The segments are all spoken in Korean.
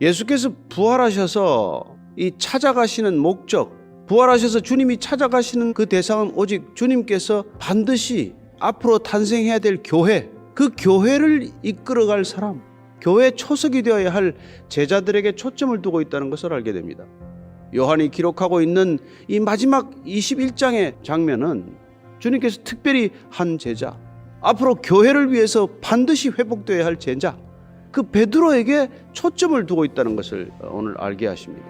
예수께서 부활하셔서 이 찾아가시는 목적, 부활하셔서 주님이 찾아가시는 그 대상은 오직 주님께서 반드시 앞으로 탄생해야 될 교회, 그 교회를 이끌어갈 사람, 교회 초석이 되어야 할 제자들에게 초점을 두고 있다는 것을 알게 됩니다. 요한이 기록하고 있는 이 마지막 21장의 장면은 주님께서 특별히 한 제자, 앞으로 교회를 위해서 반드시 회복되어야 할 제자, 그 베드로에게 초점을 두고 있다는 것을 오늘 알게 하십니다.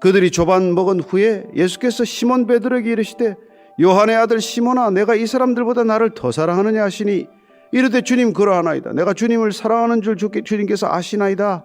그들이 조반 먹은 후에 예수께서 시몬 베드로에게 이르시되 요한의 아들 시몬아 내가 이 사람들보다 나를 더 사랑하느냐 하시니 이르되 주님 그러하나이다. 내가 주님을 사랑하는 줄 주님께서 아시나이다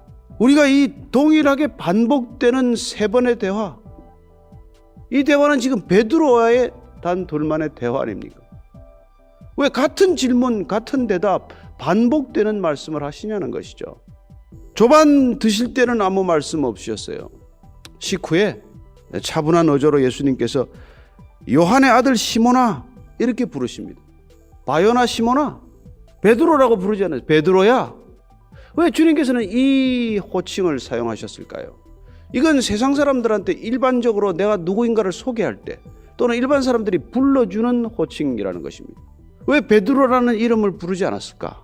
우리가 이 동일하게 반복되는 세 번의 대화, 이 대화는 지금 베드로와의 단 둘만의 대화 아닙니까? 왜 같은 질문, 같은 대답, 반복되는 말씀을 하시냐는 것이죠. 조반 드실 때는 아무 말씀 없으셨어요. 식후에 차분한 어조로 예수님께서 요한의 아들 시모나 이렇게 부르십니다. 바요나 시모나 베드로라고 부르지 않아요. 베드로야. 왜 주님께서는 이 호칭을 사용하셨을까요? 이건 세상 사람들한테 일반적으로 내가 누구인가를 소개할 때 또는 일반 사람들이 불러주는 호칭이라는 것입니다. 왜 베드로라는 이름을 부르지 않았을까?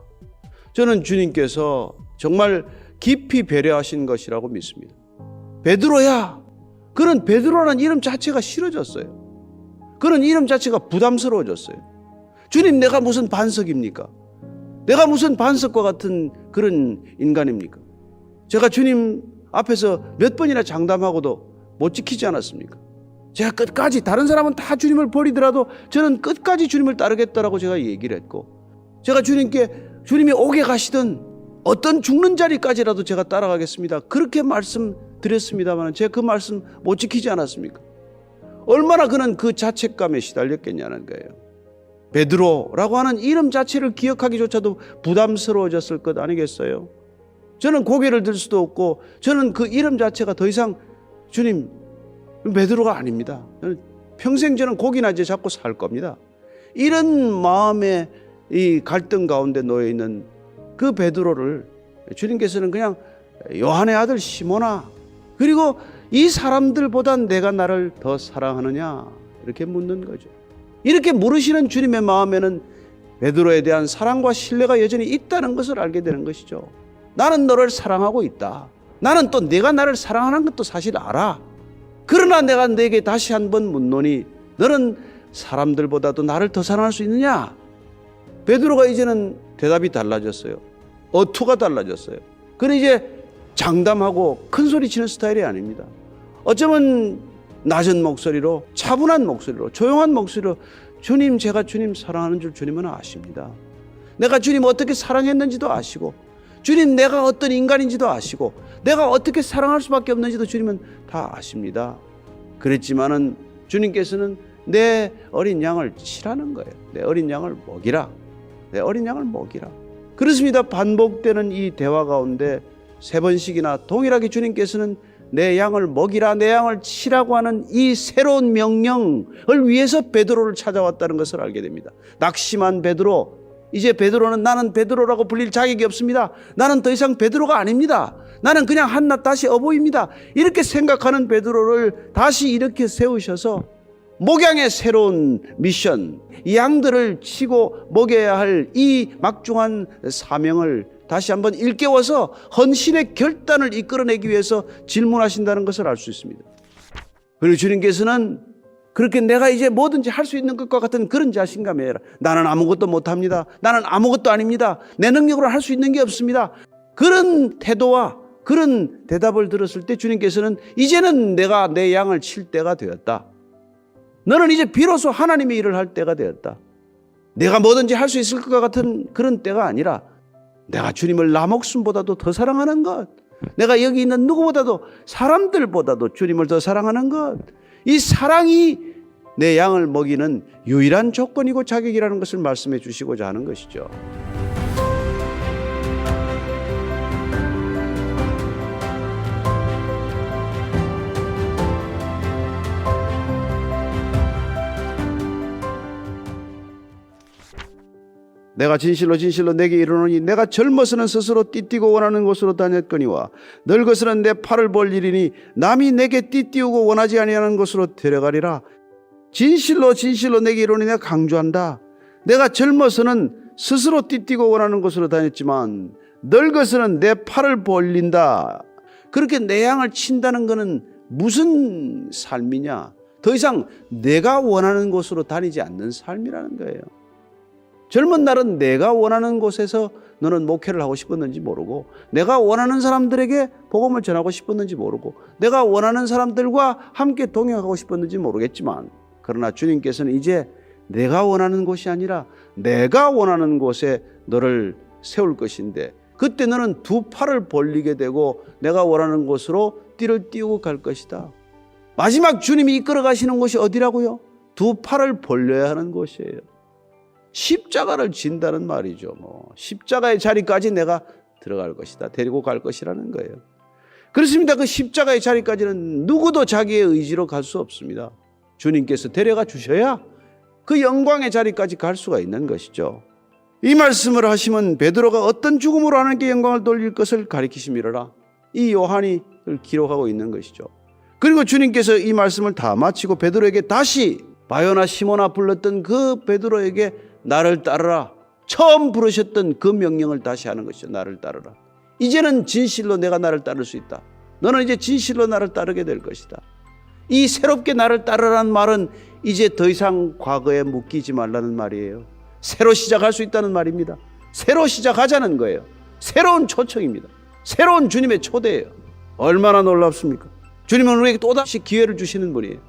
저는 주님께서 정말 깊이 배려하신 것이라고 믿습니다. 베드로야! 그런 베드로라는 이름 자체가 싫어졌어요. 그런 이름 자체가 부담스러워졌어요. 주님, 내가 무슨 반석입니까? 내가 무슨 반석과 같은 그런 인간입니까? 제가 주님 앞에서 몇 번이나 장담하고도 못 지키지 않았습니까? 제가 끝까지 다른 사람은 다 주님을 버리더라도 저는 끝까지 주님을 따르겠다라고 제가 얘기를 했고 제가 주님께 주님이 오게 가시든 어떤 죽는 자리까지라도 제가 따라가겠습니다. 그렇게 말씀드렸습니다만 제가 그 말씀 못 지키지 않았습니까? 얼마나 그는 그 자책감에 시달렸겠냐는 거예요. 베드로라고 하는 이름 자체를 기억하기조차도 부담스러워졌을 것 아니겠어요? 저는 고개를 들 수도 없고 저는 그 이름 자체가 더 이상 주님 베드로가 아닙니다. 저는 평생 저는 고기나 이제 잡고 살 겁니다. 이런 마음의 이 갈등 가운데 놓여 있는 그 베드로를 주님께서는 그냥 요한의 아들 시모나 그리고 이 사람들보다 내가 나를 더 사랑하느냐 이렇게 묻는 거죠. 이렇게 물으시는 주님의 마음에는 베드로에 대한 사랑과 신뢰가 여전히 있다는 것을 알게 되는 것이죠. 나는 너를 사랑하고 있다. 나는 또 내가 나를 사랑하는 것도 사실 알아. 그러나 내가 내게 다시 한 번 묻노니 너는 사람들보다도 나를 더 사랑할 수 있느냐? 베드로가 이제는 대답이 달라졌어요. 어투가 달라졌어요. 그는 이제 장담하고 큰 소리 치는 스타일이 아닙니다. 어쩌면 낮은 목소리로 차분한 목소리로 조용한 목소리로 주님 제가 주님 사랑하는 줄 주님은 아십니다. 내가 주님 어떻게 사랑했는지도 아시고 주님 내가 어떤 인간인지도 아시고 내가 어떻게 사랑할 수밖에 없는지도 주님은 다 아십니다. 그랬지만은 주님께서는 내 어린 양을 치라는 거예요. 내 어린 양을 먹이라. 내 어린 양을 먹이라. 그렇습니다. 반복되는 이 대화 가운데 세 번씩이나 동일하게 주님께서는 내 양을 먹이라 내 양을 치라고 하는 이 새로운 명령을 위해서 베드로를 찾아왔다는 것을 알게 됩니다. 낙심한 베드로 이제 베드로는 나는 베드로라고 불릴 자격이 없습니다. 나는 더 이상 베드로가 아닙니다. 나는 그냥 한낱 다시 어보입니다. 이렇게 생각하는 베드로를 다시 이렇게 세우셔서 목양의 새로운 미션, 이 양들을 치고 먹여야 할 이 막중한 사명을 다시 한번 일깨워서 헌신의 결단을 이끌어내기 위해서 질문하신다는 것을 알 수 있습니다. 그리고 주님께서는 그렇게 내가 이제 뭐든지 할 수 있는 것과 같은 그런 자신감이 아니라 나는 아무것도 못합니다. 나는 아무것도 아닙니다. 내 능력으로 할 수 있는 게 없습니다. 그런 태도와 그런 대답을 들었을 때 주님께서는 이제는 내가 내 양을 칠 때가 되었다. 너는 이제 비로소 하나님의 일을 할 때가 되었다. 내가 뭐든지 할 수 있을 것 같은 그런 때가 아니라 내가 주님을 나 목숨보다도 더 사랑하는 것. 내가 여기 있는 누구보다도 사람들보다도 주님을 더 사랑하는 것. 이 사랑이 내 양을 먹이는 유일한 조건이고 자격이라는 것을 말씀해 주시고자 하는 것이죠. 내가 진실로 진실로 내게 이르노니 내가 젊어서는 스스로 띠띠고 원하는 곳으로 다녔거니와 늙어서는 내 팔을 벌리리니 남이 내게 띠띠우고 원하지 아니하는 곳으로 데려가리라. 진실로 진실로 내게 이르노니 내가 강조한다. 내가 젊어서는 스스로 띠띠고 원하는 곳으로 다녔지만 늙어서는 내 팔을 벌린다. 그렇게 내 양을 친다는 것은 무슨 삶이냐? 더 이상 내가 원하는 곳으로 다니지 않는 삶이라는 거예요 젊은 날은 내가 원하는 곳에서 너는 목회를 하고 싶었는지 모르고 내가 원하는 사람들에게 복음을 전하고 싶었는지 모르고 내가 원하는 사람들과 함께 동행하고 싶었는지 모르겠지만 그러나 주님께서는 이제 내가 원하는 곳이 아니라 내가 원하는 곳에 너를 세울 것인데 그때 너는 두 팔을 벌리게 되고 내가 원하는 곳으로 띠를 띄우고 갈 것이다. 마지막 주님이 이끌어 가시는 곳이 어디라고요? 두 팔을 벌려야 하는 곳이에요. 십자가를 진다는 말이죠. 뭐 십자가의 자리까지 내가 들어갈 것이다. 데리고 갈 것이라는 거예요. 그렇습니다. 그 십자가의 자리까지는 누구도 자기의 의지로 갈 수 없습니다. 주님께서 데려가 주셔야 그 영광의 자리까지 갈 수가 있는 것이죠. 이 말씀을 하시면 베드로가 어떤 죽음으로 하나님께 영광을 돌릴 것을 가리키심이라. 이 요한이 기록하고 있는 것이죠. 그리고 주님께서 이 말씀을 다 마치고 베드로에게 다시 바요나 시모나 불렀던 그 베드로에게 나를 따르라. 처음 부르셨던 그 명령을 다시 하는 것이죠. 나를 따르라. 이제는 진실로 내가 나를 따를 수 있다. 너는 이제 진실로 나를 따르게 될 것이다. 이 새롭게 나를 따르라는 말은 이제 더 이상 과거에 묶이지 말라는 말이에요. 새로 시작할 수 있다는 말입니다. 새로 시작하자는 거예요. 새로운 초청입니다. 새로운 주님의 초대예요. 얼마나 놀랍습니까? 주님은 우리에게 또다시 기회를 주시는 분이에요.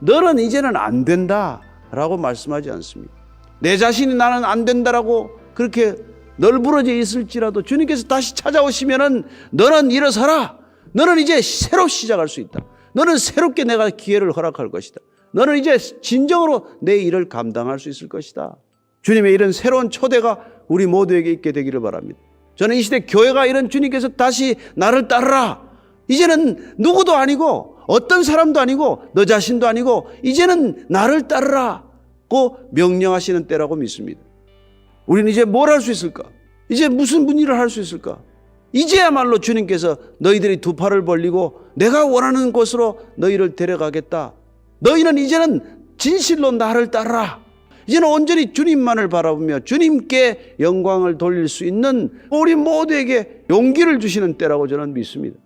너는 이제는 안 된다 라고 말씀하지 않습니다. 내 자신이 나는 안 된다라고 그렇게 널브러져 있을지라도 주님께서 다시 찾아오시면은 너는 일어서라. 너는 이제 새로 시작할 수 있다. 너는 새롭게 내가 기회를 허락할 것이다. 너는 이제 진정으로 내 일을 감당할 수 있을 것이다. 주님의 이런 새로운 초대가 우리 모두에게 있게 되기를 바랍니다. 저는 이 시대 교회가 이런 주님께서 다시 나를 따르라. 이제는 누구도 아니고 어떤 사람도 아니고 너 자신도 아니고 이제는 나를 따르라 고 명령하시는 때라고 믿습니다. 우리는 이제 뭘 할 수 있을까? 이제 무슨 일을 할 수 있을까? 이제야말로 주님께서 너희들이 두 팔을 벌리고 내가 원하는 곳으로 너희를 데려가겠다. 너희는 이제는 진실로 나를 따르라. 이제는 온전히 주님만을 바라보며 주님께 영광을 돌릴 수 있는 우리 모두에게 용기를 주시는 때라고 저는 믿습니다.